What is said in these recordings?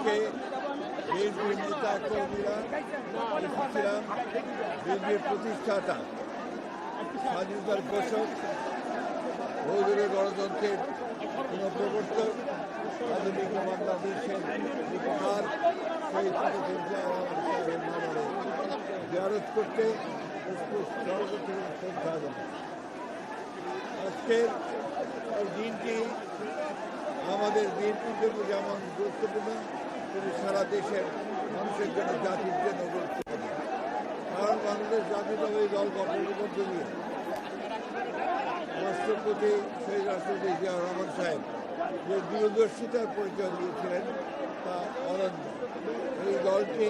আজকে বিএনপির নেতা কর্মীরা এসেছিলাম বিএনপির প্রতিষ্ঠাতা, স্বাধীনতার ঘোষক বহুদূরের গণতন্ত্রের পুনঃপ্রবর্তক আধুনিক বাংলাদেশের উপহার, সেই জিয়ারত করতে শ্রদ্ধা জানাই আজকের এই দিনটি আমাদের বিএনপির জন্য যেমন গুরুত্বপূর্ণ সারা দেশের মানুষের জন্য, জাতির জন্য গুরুত্বপূর্ণ কারণ বাংলাদেশ জাতীয়তাবাদী দল গঠনের মধ্য দিয়ে রাষ্ট্রপতি, সেই রাষ্ট্রপতি জিয়া রহমান সাহেব যে দূরদর্শিতার পরিচয় দিয়েছিলেন তা অনন্য। এই দলটি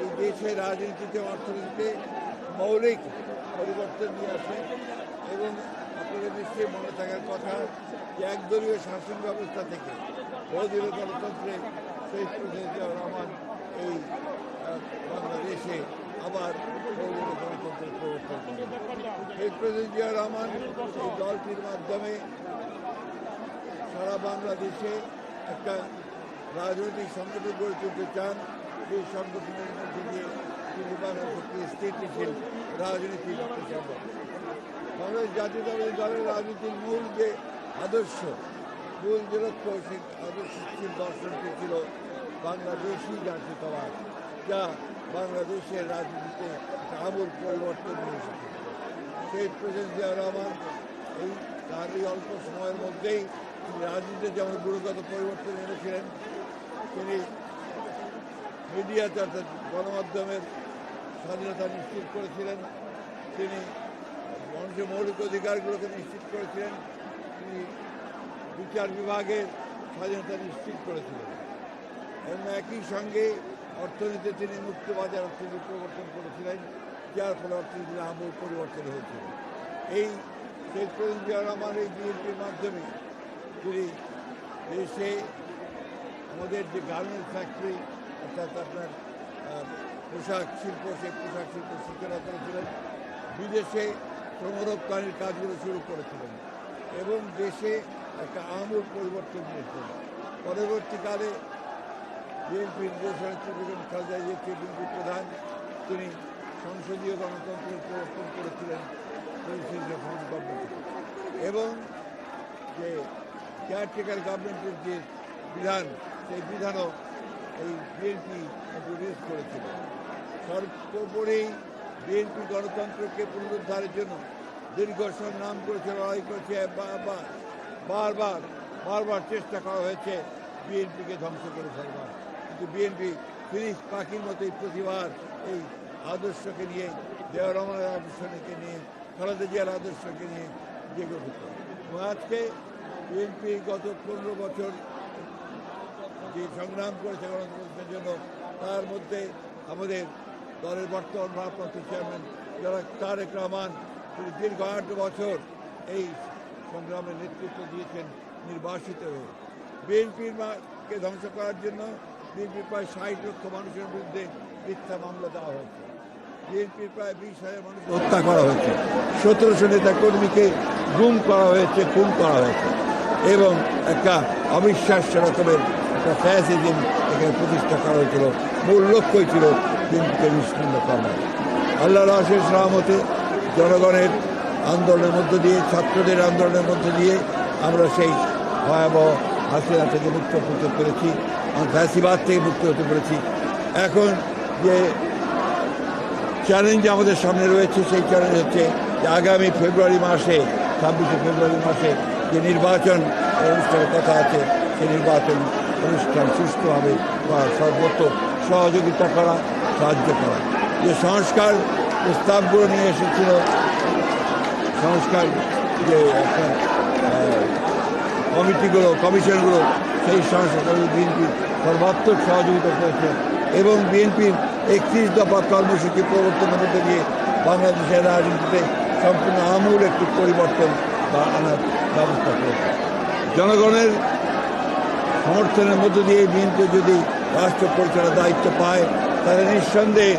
এই দেশের রাজনীতিতে, অর্থনীতিতে মৌলিক পরিবর্তন নিয়ে আসে এবং আপনাদের নিশ্চয়ই মনে থাকার কথা যে একদলীয় শাসন ব্যবস্থা থেকে বহুদলীয় গণতন্ত্রে প্রেসিডেন্ট জিয়া রহমান এই বাংলাদেশে আবার গণতন্ত্রের প্রবর্তন করেন শহীদ প্রেসিডেন্ট জিয়া রহমান এই দলটির মাধ্যমে সারা বাংলাদেশে একটা রাজনৈতিক সংগঠন গড়ে তুলতে চান সেই সংগঠনের মধ্যে দিয়ে কিন্তু বাংলাদেশকে স্থিতিশীল রাজনীতি করতে সম্ভব বাংলাদেশ জাতীয়তাবাদী দলের রাজনীতির মূল যে আদর্শ মূল যে লক্ষ্য সেই আদর্শশীল দর্শনটি ছিল বাংলাদেশি জাতীয়তাবাদ যা বাংলাদেশের রাজনীতিতে আমূল পরিবর্তন এসেছে সেই প্রেসিডেন্ট জিয়া রহমান এই তার এই অল্প সময়ের মধ্যেই তিনি রাজনীতিতে যেমন গুরুগত পরিবর্তন এনেছিলেন তিনি মিডিয়াতে অর্থাৎ গণমাধ্যমের স্বাধীনতা নিশ্চিত করেছিলেন তিনি মানুষের মৌলিক অধিকারগুলোকে নিশ্চিত করেছিলেন তিনি বিচার বিভাগের স্বাধীনতা নিশ্চিত করেছিলেন এবং একই সঙ্গে অর্থনীতিতে তিনি মুক্ত বাজার অর্থনীতি প্রবর্তন করেছিলেন, যার ফলে অর্থনীতির আমূল পরিবর্তন হয়েছিল। এই শেখ জিয়া রহমান এই বিএনপির মাধ্যমে তিনি দেশে আমাদের যে গার্মেন্টস ফ্যাক্টরি অর্থাৎ আপনার পোশাক শিল্প, সেই পোশাক শিল্প সূচনা করেছিলেন, বিদেশে শ্রমরপ্তানির কাজগুলো শুরু করেছিলেন এবং দেশে একটা আমূল পরিবর্তন নিয়েছিলেন পরবর্তীকালে বিএনপির বেগম খালেদা জিয়া বিএনপির প্রধান, তিনি সংসদীয় গণতন্ত্রের প্রবর্তন করেছিলেন রিফর্ম এবং যে কেয়ারটেকার গভর্নমেন্টের যে বিধান, সেই বিধানও এই বিএনপি ইন্ট্রোডিউস করেছিল। সর্বোপরি বিএনপি গণতন্ত্রকে পুনরুদ্ধারের জন্য দীর্ঘ সংগ্রাম করেছে, লড়াই করেছে বারবার বারবার বারবার চেষ্টা করা হয়েছে বিএনপিকে ধ্বংস করে ফেলবার। কিন্তু বিএনপি ফিনিশ পাখির মতোই প্রতিবার এই আদর্শকে নিয়ে, দেওয়া রহমানের আদর্শকে নিয়ে, খালেদা জিয়ার আদর্শকে নিয়ে উঠত এবং আজকে বিএনপি গত পনেরো বছর যে সংগ্রাম করেছে গণতন্ত্রের জন্য, তার মধ্যে আমাদের দলের বর্তমান ভারপ্রাপ্ত চেয়ারম্যান যারা তারেক রহমান, তিনি দীর্ঘ আট বছর এই সংগ্রামের নেতৃত্ব দিয়েছেন নির্বাসিত হয়ে। বিএনপির কে ধ্বংস করার জন্য বিএনপির প্রায় ষাট লক্ষ মানুষের বিরুদ্ধে মিথ্যা মামলা দেওয়া হয়েছে। বিএনপির প্রায় বিশ হাজার মানুষ হত্যা করা হয়েছে। সতেরোশো নেতা কর্মীকে গুম করা হয়েছে, খুন করা হয়েছে। এবং একটা অবিশ্বাস্য রকমের একটা ফ্যাসিজম এখানে প্রতিষ্ঠা করা হয়েছিল। মূল লক্ষ্যই ছিল বিএনপিকে নিষ্পন্ন করা। আল্লাহর আশেষ রহমতে জনগণের আন্দোলনের মধ্য দিয়ে, ছাত্রদের আন্দোলনের মধ্য দিয়ে আমরা সেই ভয়াবহ হাসিনা থেকে মুক্ত হতে পেরেছি। ফ্যাসিবাদ থেকে মুক্ত হতে পেরেছি। এখন যে চ্যালেঞ্জ আমাদের সামনে রয়েছে, সেই চ্যালেঞ্জ হচ্ছে যে আগামী ফেব্রুয়ারি মাসে, ছাব্বিশে ফেব্রুয়ারি মাসে যে নির্বাচন অনুষ্ঠানের কথা আছে, সেই নির্বাচন অনুষ্ঠান সুষ্ঠুভাবে বা সর্বত্র সহযোগিতা করা, সাহায্য করা। যে সংস্কার প্রস্তাবগুলো নিয়ে এসেছিল, সংস্কার যে একটা কমিটিগুলো, কমিশনগুলো সেই সংস্কার বিএনপি সর্বাত্মক সহযোগিতা করেছে এবং বিএনপির একত্রিশ দফা কর্মসূচি প্রবর্তনের মধ্যে দিয়ে বাংলাদেশের রাজনীতিতে সম্পূর্ণ আমূল একটি পরিবর্তন বা আনার ব্যবস্থা করেছে। জনগণের সমর্থনের মধ্য দিয়ে বিএনপি যদি রাষ্ট্র পরিচালনার দায়িত্ব পায়, তাহলে নিঃসন্দেহে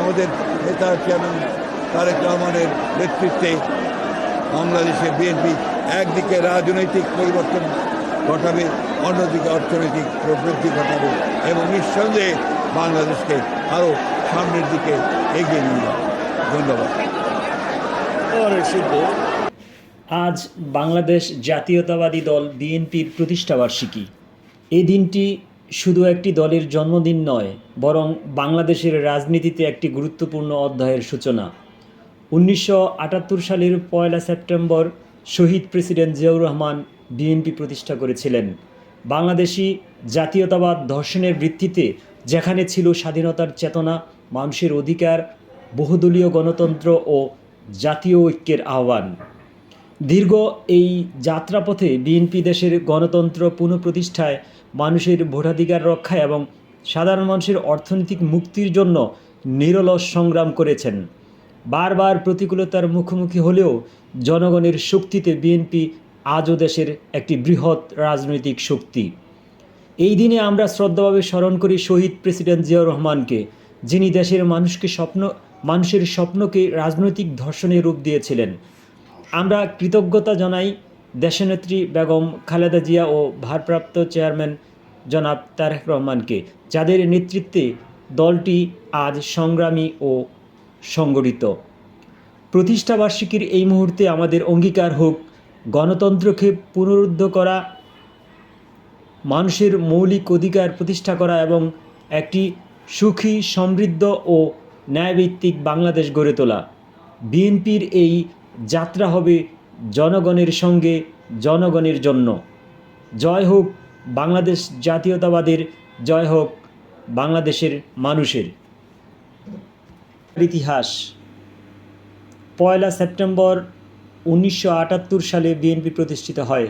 আমাদের নেতা চেয়ারম্যান তারেক রহমানের নেতৃত্বে বাংলাদেশে বিএনপি একদিকে রাজনৈতিক পরিবর্তন ঘটাবে অন্যদিকে অর্থনৈতিক প্রবৃদ্ধি ঘটাবে এবং নিঃসন্দেহে বাংলাদেশকে আরও সামনের দিকে এগিয়ে নিয়ে যাবে। ধন্যবাদ। আজ বাংলাদেশ জাতীয়তাবাদী দল বিএনপির প্রতিষ্ঠাবার্ষিকী এই দিনটি শুধু একটি দলের জন্মদিন নয় বরং বাংলাদেশের রাজনীতিতে একটি গুরুত্বপূর্ণ অধ্যায়ের সূচনা। উনিশশো আটাত্তর সালের পয়লা সেপ্টেম্বর শহীদ প্রেসিডেন্ট জিয়াউর রহমান বিএনপি প্রতিষ্ঠা করেছিলেন। বাংলাদেশি জাতীয়তাবাদ ধর্ষণের ভিত্তিতে যেখানে ছিল স্বাধীনতার চেতনা, মানুষের অধিকার, বহুদলীয় গণতন্ত্র ও জাতীয় ঐক্যের আহ্বান। দীর্ঘ এই যাত্রাপথে বিএনপি দেশের গণতন্ত্র পুনঃপ্রতিষ্ঠায় মানুষের ভোটাধিকার রক্ষায় এবং সাধারণ মানুষের অর্থনৈতিক মুক্তির জন্য নিরলস সংগ্রাম করেছেন। বারবার প্রতিকূলতার মুখোমুখি হলেও জনগণের শক্তিতে বিএনপি আজও দেশের একটি বৃহৎ রাজনৈতিক শক্তি। এই দিনে আমরা শ্রদ্ধাভাবে স্মরণ করি শহীদ প্রেসিডেন্ট জিয়াউর রহমানকে, যিনি দেশের মানুষকে স্বপ্ন, মানুষের স্বপ্নকে রাজনৈতিক ধর্ষণে রূপ দিয়েছিলেন। আমরা কৃতজ্ঞতা জানাই দেশনেত্রী বেগম খালেদা জিয়া ও ভারপ্রাপ্ত চেয়ারম্যান জনাব তারেক রহমানকে, যাদের নেতৃত্বে দলটি আজ সংগ্রামী ও সংগঠিত। প্রতিষ্ঠাবার্ষিকীর এই মুহূর্তে আমাদের অঙ্গীকার হোক গণতন্ত্রকে পুনরুদ্ধ করা, মানুষের মৌলিক অধিকার প্রতিষ্ঠা করা এবং একটি সুখী, সমৃদ্ধ ও ন্যায়ভিত্তিক বাংলাদেশ গড়ে তোলা। বিএনপির এই যাত্রা হবে জনগণের সঙ্গে জনগণের জন্য। জয় হোক বাংলাদেশ জাতীয়তাবাদের, জয় হোক বাংলাদেশের মানুষের। ইতিহাস। পয়লা সেপ্টেম্বর উনিশশো আটাত্তর সালে বিএনপি প্রতিষ্ঠিত হয়।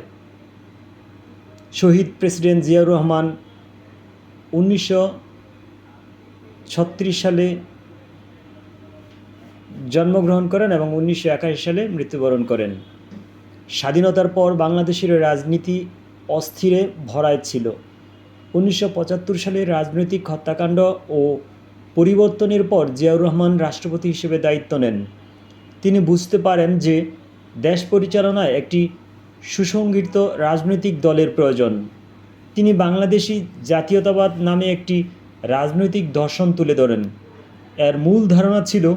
শহীদ প্রেসিডেন্ট জিয়াউর রহমান উনিশশো ছত্রিশ সালে জন্মগ্রহণ করেন এবং উনিশশো একাশি সালে মৃত্যুবরণ করেন। স্বাধীনতার পর বাংলাদেশের রাজনীতি অস্থিরে ভরায় ছিল। উনিশশো পঁচাত্তর সালে রাজনৈতিক হত্যাকাণ্ড ও পরিবর্তনের পর জিয়াউর রহমান রাষ্ট্রপতি হিসেবে দায়িত্ব নেন। তিনি বুঝতে পারেন যে দেশ পরিচালনায় একটি সুসংগঠিত রাজনৈতিক দলের প্রয়োজন। তিনি বাংলাদেশি জাতীয়তাবাদ নামে একটি রাজনৈতিক দর্শন তুলে ধরেন। এর মূল ধারণা ছিল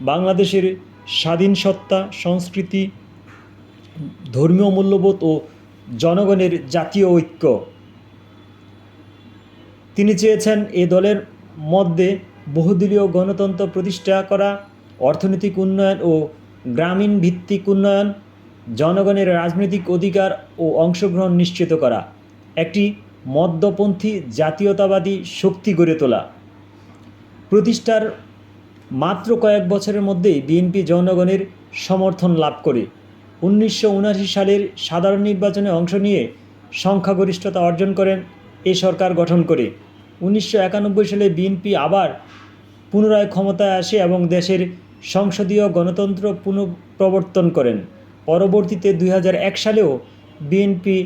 বাংলাদেশের স্বাধীন সত্তা, সংস্কৃতি, ধর্মীয় মূল্যবোধ ও জনগণের জাতীয় ঐক্য। তিনি চেয়েছেন এ দলের মধ্যে বহুদলীয় গণতন্ত্র প্রতিষ্ঠা করা, অর্থনৈতিক উন্নয়ন ও গ্রামীণ ভিত্তিক উন্নয়ন, জনগণের রাজনৈতিক অধিকার ও অংশগ্রহণ নিশ্চিত করা, একটি মদ্যপন্থী জাতীয়তাবাদী শক্তি গড়ে তোলা। প্রতিষ্ঠার মাত্র কয়েক বছরের মধ্যেই বিএনপি জনগণের সমর্থন লাভ করে। উনিশশো উনআশি সালের সাধারণ নির্বাচনে অংশ নিয়ে সংখ্যাগরিষ্ঠতা অর্জন করেন এ সরকার গঠন করে। উনিশশো একানব্বই সালে বিএনপি আবার পুনরায় ক্ষমতায় আসে এবং দেশের সংসদীয় গণতন্ত্র পুনঃপ্রবর্তন করেন। পরবর্তীতে দুই হাজার এক সালেও বিএনপি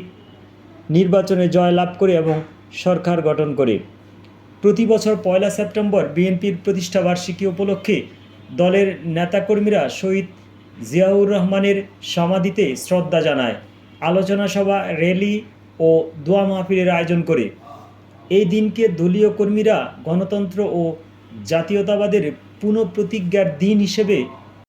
নির্বাচনে জয়লাভ করে এবং সরকার গঠন করে। প্রতি বছর পয়লা সেপ্টেম্বর বিএনপির প্রতিষ্ঠাবার্ষিকী উপলক্ষে দলের নেতাকর্মীরা শহীদ জিয়াউর রহমানের সমাধিতে শ্রদ্ধা জানায়। আলোচনা সভা, র্যালি ও দোয়া মাহফিলের আয়োজন করে। এই দিনকে দলীয় কর্মীরা গণতন্ত্র ও জাতীয়তাবাদের পুনঃপ্রতিজ্ঞার দিন হিসেবে